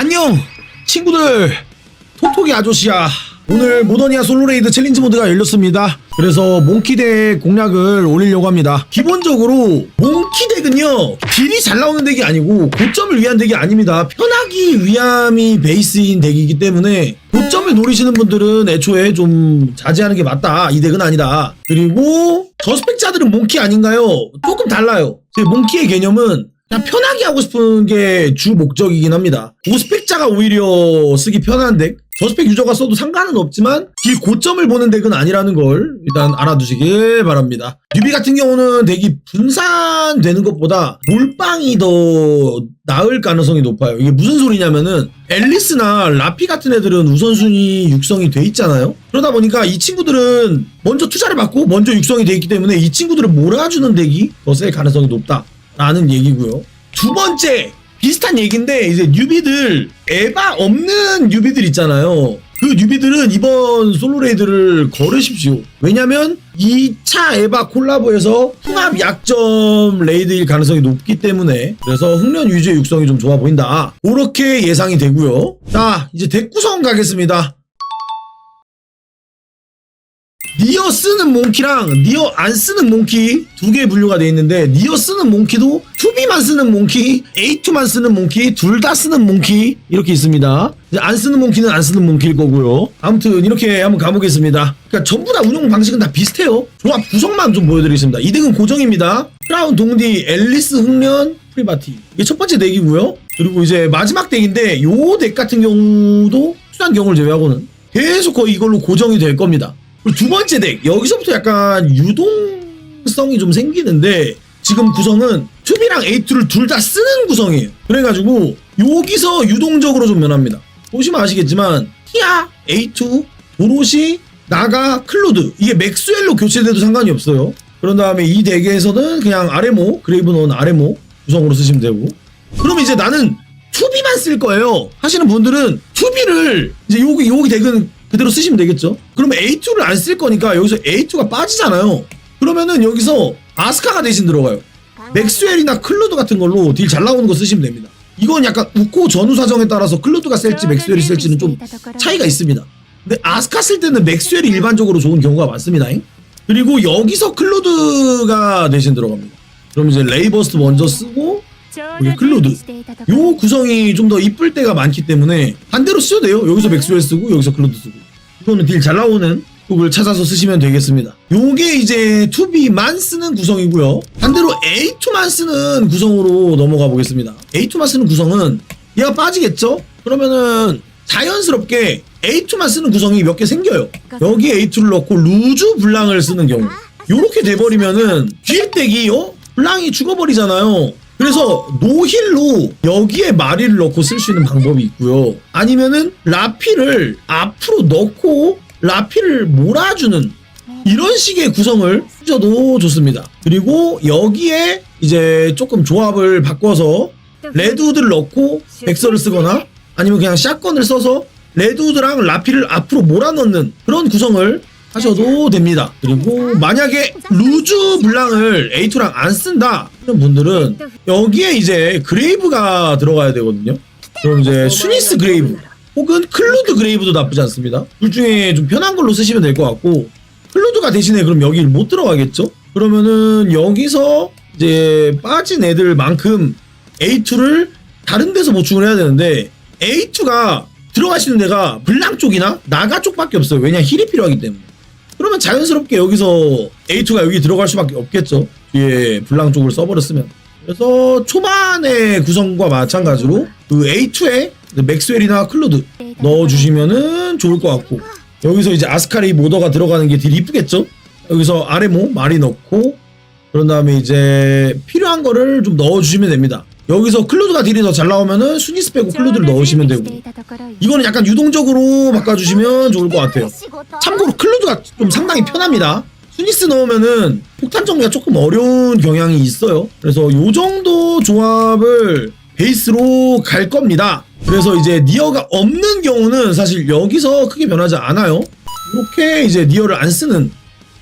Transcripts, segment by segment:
안녕 친구들. 톡톡이 아저씨야. 오늘 모더니아 솔로레이드 챌린지 모드가 열렸습니다. 그래서 몽키덱 공략을 올리려고 합니다. 기본적으로 몽키덱은요. 딜이 잘 나오는 덱이 아니고 고점을 위한 덱이 아닙니다. 편하기 위함이 베이스인 덱이기 때문에 고점을 노리시는 분들은 애초에 좀 자제하는 게 맞다. 이 덱은 아니다. 그리고 저스펙자들은 몽키 아닌가요? 조금 달라요. 제 몽키의 개념은 그냥 편하게 하고 싶은 게 주 목적이긴 합니다. 고스펙자가 오히려 쓰기 편한 덱. 저스펙 유저가 써도 상관은 없지만 길 고점을 보는 덱은 아니라는 걸 일단 알아두시길 바랍니다. 뉴비 같은 경우는 덱이 분산되는 것보다 몰빵이 더 나을 가능성이 높아요. 이게 무슨 소리냐면은 앨리스나 라피 같은 애들은 우선순위 육성이 돼 있잖아요. 그러다 보니까 이 친구들은 먼저 투자를 받고 먼저 육성이 돼 있기 때문에 이 친구들을 몰아주는 덱이 더 셀 가능성이 높다. 라는 얘기고요. 두 번째 비슷한 얘기인데 이제 뉴비들 에바 없는 뉴비들 있잖아요. 그 뉴비들은 이번 솔로레이드를 걸으십시오. 왜냐면 2차 에바 콜라보에서 통합 약점 레이드일 가능성이 높기 때문에 그래서 흥련 유지의 육성이 좀 좋아 보인다. 그렇게 예상이 되고요. 자 이제 덱 구성 가겠습니다. 니어 쓰는 몽키랑 니어 안 쓰는 몽키 두 개 분류가 돼 있는데 니어 쓰는 몽키도 2B만 쓰는 몽키, A2만 쓰는 몽키, 둘 다 쓰는 몽키 이렇게 있습니다. 안 쓰는 몽키는 안 쓰는 몽키일 거고요. 아무튼 이렇게 한번 가보겠습니다. 그러니까 전부 다 운영 방식은 다 비슷해요. 조합 구성만 좀 보여드리겠습니다. 이 덱은 고정입니다. 크라운 동디, 앨리스 흥련, 프리바티 이게 첫 번째 덱이고요. 그리고 이제 마지막 덱인데 요 덱 같은 경우도 수단 경우를 제외하고는 계속 거의 이걸로 고정이 될 겁니다. 두 번째 덱. 여기서부터 약간 유동성이 좀 생기는데 지금 구성은 2B랑 A2를 둘 다 쓰는 구성이에요. 그래가지고 여기서 유동적으로 좀 변합니다. 보시면 아시겠지만 티아, A2, 도로시, 나가, 클로드. 이게 맥스웰로 교체돼도 상관이 없어요. 그런 다음에 이 덱에서는 그냥 아레모, 그레이브 넣은 아레모 구성으로 쓰시면 되고. 그럼 이제 나는 2B만 쓸 거예요. 하시는 분들은 2B를 이제 여기 여기 덱은 그대로 쓰시면 되겠죠? 그러면 A2를 안 쓸 거니까 여기서 A2가 빠지잖아요. 그러면은 여기서 아스카가 대신 들어가요. 맥스웰이나 클로드 같은 걸로 딜 잘 나오는 거 쓰시면 됩니다. 이건 약간 우코 전후 사정에 따라서 클로드가 셀지 맥스웰이 셀지는 좀 차이가 있습니다. 근데 아스카 쓸 때는 맥스웰이 일반적으로 좋은 경우가 많습니다 그리고 여기서 클로드가 대신 들어갑니다. 그럼 이제 레이버스트 먼저 쓰고 여기 클로드. 요 구성이 좀 더 이쁠 때가 많기 때문에 반대로 쓰셔도 돼요. 여기서 맥스웰 쓰고 여기서 클로드 쓰고 이거는 딜 잘 나오는 곡을 찾아서 쓰시면 되겠습니다. 요게 이제 2B만 쓰는 구성이고요. 반대로 A2만 쓰는 구성으로 넘어가 보겠습니다. A2만 쓰는 구성은 얘가 빠지겠죠? 그러면은 자연스럽게 A2만 쓰는 구성이 몇 개 생겨요. 여기에 A2를 넣고 루즈 블랑을 쓰는 경우 요렇게 돼버리면은 뒤에 덱이 어? 블랑이 죽어버리잖아요. 그래서 노힐로 여기에 마리를 넣고 쓸 수 있는 방법이 있고요. 아니면은 라피를 앞으로 넣고 라피를 몰아주는 이런 식의 구성을 하셔도 좋습니다. 그리고 여기에 이제 조금 조합을 바꿔서 레드우드를 넣고 백서를 쓰거나 아니면 그냥 샷건을 써서 레드우드랑 라피를 앞으로 몰아넣는 그런 구성을 하셔도 됩니다. 그리고 만약에 루즈 블랑을 A2랑 안 쓴다 하는 분들은 여기에 이제 그레이브가 들어가야 되거든요. 그럼 이제 수니스 그레이브 혹은 클루드 그레이브도 나쁘지 않습니다. 둘 중에 좀 편한 걸로 쓰시면 될 것 같고 클루드가 대신에 그럼 여기를 못 들어가겠죠? 그러면은 여기서 이제 빠진 애들만큼 A2를 다른 데서 보충을 해야 되는데 A2가 들어가시는 데가 블랑 쪽이나 나가 쪽밖에 없어요. 왜냐 힐이 필요하기 때문에. 그러면 자연스럽게 여기서 A2가 여기 들어갈 수밖에 없겠죠. 뒤에 블랑 쪽을 써버렸으면. 그래서 초반의 구성과 마찬가지로 그 A2에 맥스웰이나 클로드 넣어주시면은 좋을 것 같고 여기서 이제 아스카리 모더가 들어가는 게 되게 이쁘겠죠? 여기서 아레모 말이 넣고 그런 다음에 이제 필요한 거를 좀 넣어주시면 됩니다. 여기서 클로드가 딜이 더 잘 나오면은 수니스 빼고 클로드를 넣으시면 되고 이거는 약간 유동적으로 바꿔주시면 좋을 것 같아요. 참고로 클로드가 좀 상당히 편합니다. 수니스 넣으면은 폭탄 정리가 조금 어려운 경향이 있어요. 그래서 요 정도 조합을 베이스로 갈 겁니다. 그래서 이제 니어가 없는 경우는 사실 여기서 크게 변하지 않아요. 이렇게 이제 니어를 안 쓰는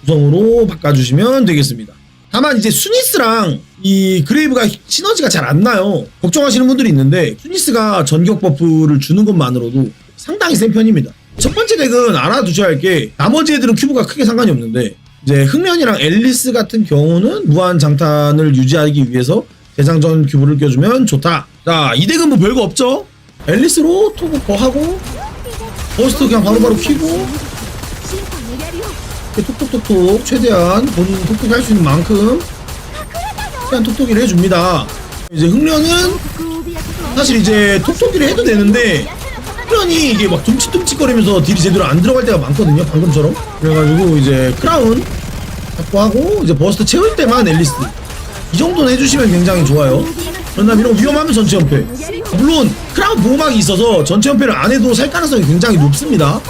구성으로 바꿔주시면 되겠습니다. 다만 이제 수니스랑 이 그레이브가 시너지가 잘 안 나요. 걱정하시는 분들이 있는데 수니스가 전격 버프를 주는 것만으로도 상당히 센 편입니다. 첫 번째 덱은 알아두셔야 할 게 나머지 애들은 큐브가 크게 상관이 없는데 이제 흑련이랑 앨리스 같은 경우는 무한 장탄을 유지하기 위해서 대장전 큐브를 껴주면 좋다. 자, 이 덱은 뭐 별거 없죠? 앨리스로 토브 거 하고 버스트 그냥 바로바로 키고 톡톡톡톡 최대한 본인 톡톡 할수 있는 만큼 최대한 톡톡이를 해줍니다. 이제 흑련은 사실 이제 톡톡이를 해도 되는데 흑련이 이게 막 둠칫둠칫거리면서 딜이 제대로 안 들어갈 때가 많거든요. 방금처럼. 그래가지고 이제 크라운 잡고 하고 이제 버스트 채울 때만 앨리스 이 정도는 해주시면 굉장히 좋아요. 그런다면 이런 위험하면 전체 연패. 물론 크라운 보호막이 있어서 전체 연패를 안 해도 살 가능성이 굉장히 높습니다.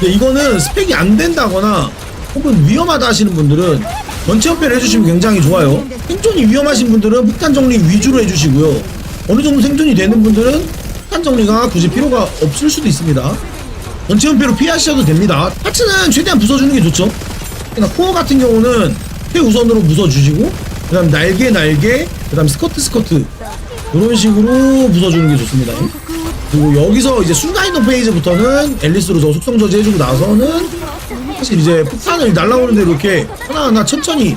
근데 이거는 스펙이 안 된다거나 혹은 위험하다 하시는 분들은 전체 연패를 해주시면 굉장히 좋아요. 생존이 위험하신 분들은 폭탄 정리 위주로 해주시고요. 어느 정도 생존이 되는 분들은 폭탄 정리가 굳이 필요가 없을 수도 있습니다. 전체 연패로 피하셔도 됩니다. 파츠는 최대한 부숴주는 게 좋죠. 그러니까 코어 같은 경우는 최우선으로 부숴주시고 그 다음 날개 날개 그 다음 스커트 스커트 이런 식으로 부숴주는 게 좋습니다. 그리고 여기서 이제 순간 이동 페이지부터는 앨리스로 저 속성 저지 해주고 나서는 사실 이제 폭탄을 날라오는데 이렇게 하나하나 천천히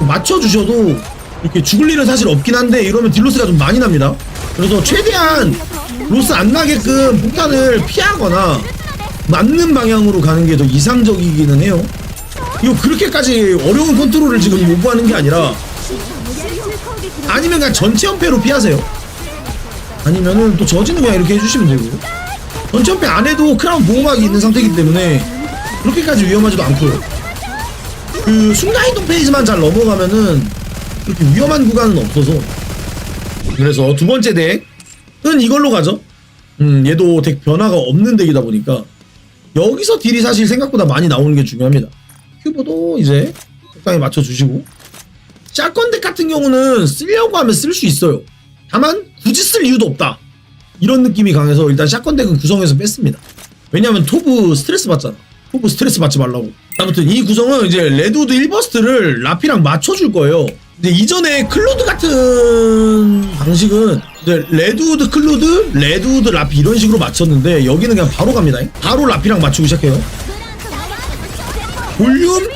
맞춰주셔도 이렇게 죽을 일은 사실 없긴 한데 이러면 딜로스가 좀 많이 납니다. 그래서 최대한 로스 안 나게끔 폭탄을 피하거나 맞는 방향으로 가는 게 더 이상적이기는 해요. 이거 그렇게까지 어려운 컨트롤을 지금 요구하는 게 아니라 아니면 그냥 전체 연패로 피하세요. 아니면은 또 저지는 그냥 이렇게 해주시면 되고 전체 연패 안 해도 크라운 보호막이 있는 상태이기 때문에 그렇게까지 위험하지도 않고요. 그 순간이동 페이지만 잘 넘어가면은 그렇게 위험한 구간은 없어서 그래서 두 번째 덱은 이걸로 가죠. 음 얘도 덱 변화가 없는 덱이다 보니까 여기서 딜이 사실 생각보다 많이 나오는 게 중요합니다. 큐브도 이제 적당히 맞춰주시고 샷건 덱 같은 경우는 쓰려고 하면 쓸 수 있어요. 다만 굳이 쓸 이유도 없다. 이런 느낌이 강해서 일단 샷건 덱은 구성에서 뺐습니다. 왜냐면 토브 스트레스 받잖아. 토브 스트레스 받지 말라고. 아무튼 이 구성은 이제 레드우드 1버스트를 라피랑 맞춰줄 거예요. 근데 이전에 클로드 같은 방식은 이제 레드우드 클로드, 레드우드 라피 이런 식으로 맞췄는데 여기는 그냥 바로 갑니다. 바로 라피랑 맞추기 시작해요. 볼륨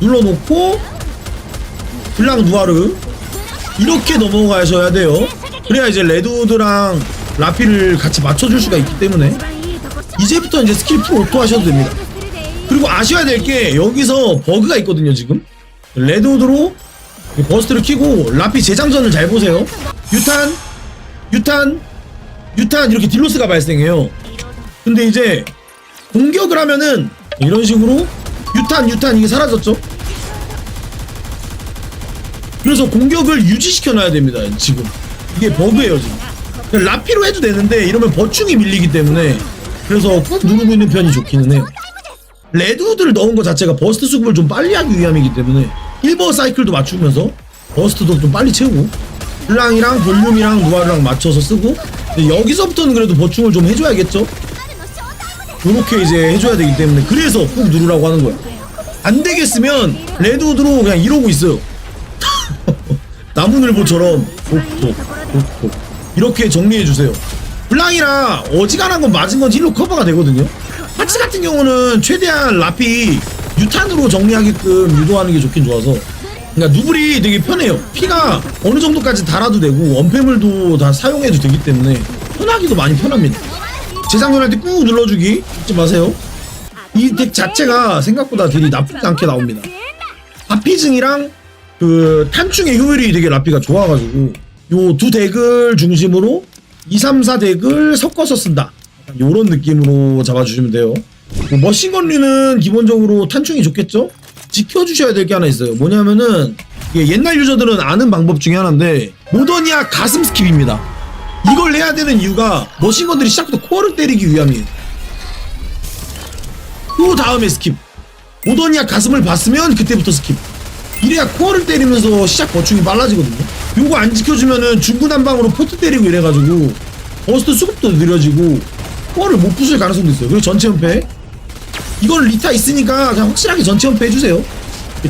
눌러놓고 블랑 누아르 이렇게 넘어가셔야 돼요. 그래야 이제 레드우드랑 라피를 같이 맞춰줄 수가 있기 때문에 이제부터 이제 스킬 풀 오토 하셔도 됩니다. 그리고 아셔야 될 게 여기서 버그가 있거든요 지금. 레드우드로 버스트를 키고 라피 재장전을 잘 보세요. 유탄 유탄 유탄 이렇게 딜로스가 발생해요. 근데 이제 공격을 하면은 이런 식으로 유탄 유탄 이게 사라졌죠? 그래서 공격을 유지시켜 놔야 됩니다 지금. 이게 버그예요 지금. 라피로 해도 되는데 이러면 버충이 밀리기 때문에 그래서 꾹 누르고 있는 편이 좋기는 해요 레드우드를 넣은 것 자체가 버스트 수급을 좀 빨리 하기 위함이기 때문에 1버 사이클도 맞추면서 버스트도 좀 빨리 채우고 블랑이랑 볼륨이랑 누아르랑 맞춰서 쓰고 여기서부터는 그래도 보충을 좀 해줘야겠죠? 요렇게 이제 해줘야 되기 때문에 그래서 꾹 누르라고 하는 거야. 안 되겠으면 레드우드로 그냥 이러고 있어요. 나무늘보처럼 톡톡 톡톡. 이렇게 정리해주세요. 블랑이랑 어지간한 건 맞은 건 힐로 커버가 되거든요 같은 경우는 최대한 라피 유탄으로 정리하게끔 유도하는 게 좋긴 좋아서. 그러니까 누블이 되게 편해요. 피가 어느 정도까지 달아도 되고 원패물도 다 사용해도 되기 때문에 편하기도 많이 편합니다. 재장전할 때 꾹 눌러주기 잊지 마세요. 이 덱 자체가 생각보다 딜이 나쁘지 않게 나옵니다. 하피증이랑 그 탄충의 효율이 되게 라피가 좋아가지고 요 두 덱을 중심으로 2, 3, 4 덱을 섞어서 쓴다. 요런 느낌으로 잡아주시면 돼요. 뭐 머신건류는 기본적으로 탄충이 좋겠죠? 지켜주셔야 될 게 하나 있어요. 뭐냐면은 옛날 유저들은 아는 방법 중에 하나인데 모더니아 가슴 스킵입니다. 이걸 해야 되는 이유가 머신건들이 시작부터 코어를 때리기 위함이에요. 그 다음에 스킵. 모더니아 가슴을 봤으면 그때부터 스킵. 이래야 코어를 때리면서 시작 버충이 빨라지거든요. 요거 안 지켜주면은 중구난방으로 포트 때리고 이래가지고 버스트 수급도 느려지고 코어를 못 부술 가능성도 있어요. 그리고 전체 연패 이걸 리타 있으니까 그냥 확실하게 전체 연패 해주세요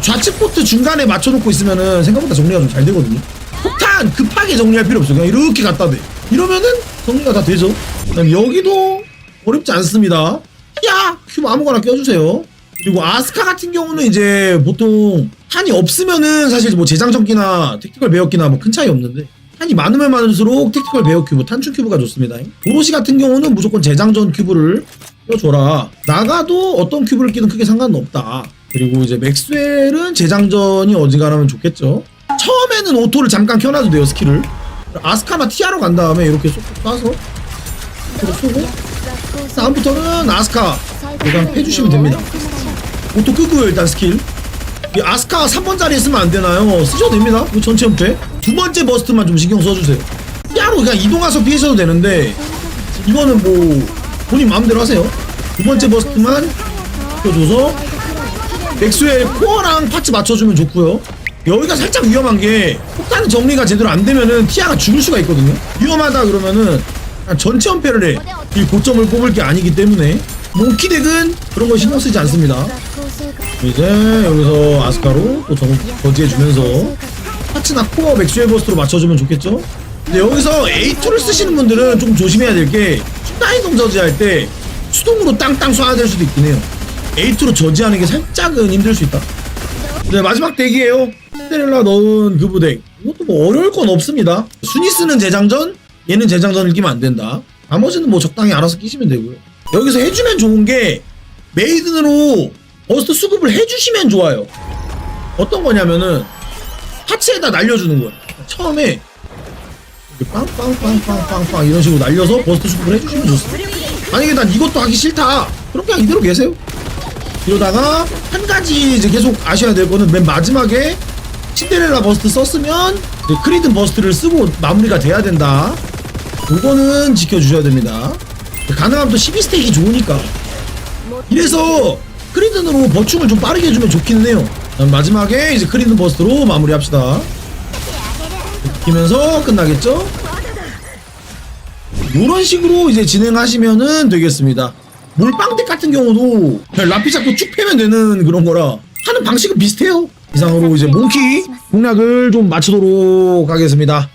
좌측 포트 중간에 맞춰놓고 있으면은 생각보다 정리가 좀 잘 되거든요. 폭탄 급하게 정리할 필요 없어요. 그냥 이렇게 갖다 대. 이러면은 정리가 다 되죠. 그다음 여기도 어렵지 않습니다. 야 큐브 아무거나 껴주세요. 그리고 아스카 같은 경우는 이제 보통 탄이 없으면은 사실 뭐 재장전기나 택티컬 배역기나 뭐 큰 차이 없는데 탄이 많으면 많을수록 택티컬 배역 큐브, 탄충 큐브가 좋습니다. 도로시 같은 경우는 무조건 재장전 큐브를 껴 줘라. 나가도 어떤 큐브를 끼든 크게 상관은 없다. 그리고 이제 맥스웰은 재장전이 어지간하면 좋겠죠. 처음에는 오토를 잠깐 켜놔도 돼요 스킬을. 아스카나 티아로 간 다음에 이렇게 쏙쏙 쏴서 쏘고 다음부터는 아스카 그냥 해주시면 됩니다. 오토 끄고요 일단 스킬 이 아스카 3번 자리에 쓰면 안 되나요? 쓰셔도 됩니다 이 전체 연패 두 번째 버스트만 좀 신경 써주세요 야로 그냥 이동해서 피하셔도 되는데 이거는 뭐 본인 마음대로 하세요. 두 번째 버스트만 켜줘서 맥스웰 코어랑 파츠 맞춰주면 좋고요. 여기가 살짝 위험한 게 폭탄 정리가 제대로 안 되면은 티아가 죽을 수가 있거든요. 위험하다 그러면은 전체 연패를 해 이 고점을 뽑을 게 아니기 때문에. 몽키 덱은 그런 거 신경 쓰지 않습니다. 이제 여기서 아스카로 또 정, 저지해주면서 파츠나 코어 맥스웰 버스트로 맞춰주면 좋겠죠? 근데 여기서 A2를 쓰시는 분들은 좀 조심해야 될 게 순간이동 저지할 때 수동으로 땅땅 쏴야 될 수도 있긴 해요. A2로 저지하는 게 살짝은 힘들 수 있다. 네 마지막 덱이에요. 신데렐라 넣은 그 부덱. 이것도 뭐 어려울 건 없습니다. 순위 쓰는 재장전? 얘는 재장전을 끼면 안 된다. 나머지는 뭐 적당히 알아서 끼시면 되고요. 여기서 해주면 좋은 게 메이든으로 버스트 수급을 해주시면 좋아요. 어떤 거냐면은 하체에다 날려주는 거야 처음에 빵빵빵빵빵빵 이런 식으로 날려서 버스트 수급을 해주시면 좋습니다 만약에 난 이것도 하기 싫다 그럼 그냥 이대로 계세요 이러다가 한 가지 이제 계속 아셔야 될 거는 맨 마지막에 신데렐라 버스트 썼으면 크리든 버스트를 쓰고 마무리가 돼야 된다. 그거는 지켜주셔야 됩니다. 가능하면 또 12스택이 좋으니까. 이래서 크리든으로 버충을 좀 빠르게 해주면 좋기는 해요. 마지막에 이제 크리든 버스트로 마무리합시다. 이면서 끝나겠죠? 이런 식으로 이제 진행하시면은 되겠습니다. 몰빵덱 같은 경우도 라피 잡고 쭉 패면 되는 그런 거라 하는 방식은 비슷해요. 이상으로 이제 몽키 공략을 좀 마치도록 하겠습니다.